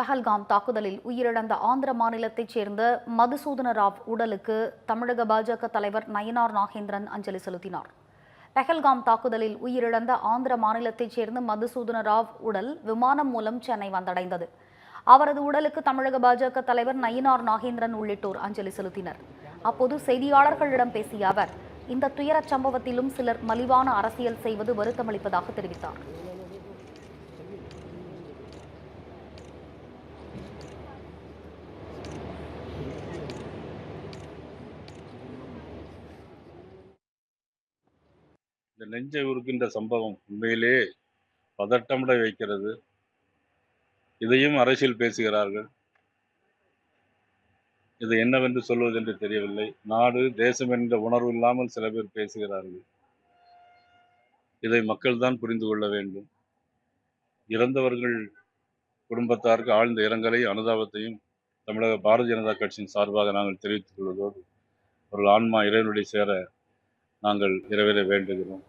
பஹல்காம் தாக்குதலில் உயிரிழந்த ஆந்திர மாநிலத்தைச் சேர்ந்த மதுசூதன ராவ் உடலுக்கு தமிழக பாஜக தலைவர் நயினார் நாகேந்திரன் அஞ்சலி செலுத்தினார். பெஹல்காம் தாக்குதலில் உயிரிழந்த ஆந்திர மாநிலத்தைச் சேர்ந்த மதுசூதன ராவ் உடல் விமானம் மூலம் சென்னை வந்தடைந்தது. அவரது உடலுக்கு தமிழக பாஜக தலைவர் நயினார் நாகேந்திரன் உள்ளிட்டோர் அஞ்சலி செலுத்தினர். அப்போது செய்தியாளர்களிடம் பேசிய அவர் இந்த துயரச் சம்பவத்திலும் சிலர் மலிவான அரசியல் செய்வது வருத்தமளிப்பதாக தெரிவித்தார். இந்த நெஞ்சை உருக்கின்ற சம்பவம் உண்மையிலே பதட்டமிட வைக்கிறது. இதையும் அரசியல் பேசுகிறார்கள். இது என்னவென்று சொல்வது என்று தெரியவில்லை. நாடு தேசம் என்ற உணர்வு இல்லாமல் சில பேர் பேசுகிறார்கள். இதை மக்கள் தான் புரிந்து கொள்ள வேண்டும். இறந்தவர்கள் குடும்பத்தாருக்கு ஆழ்ந்த இரங்கலை அனுதாபத்தையும் தமிழக பாரதிய ஜனதா கட்சியின் சார்பாக நாங்கள் தெரிவித்துக் கொள்வதோடு ஒரு ஆன்மா இறைவனுடைய சேர நாங்கள் இரவிலே வேண்டுகிறோம்.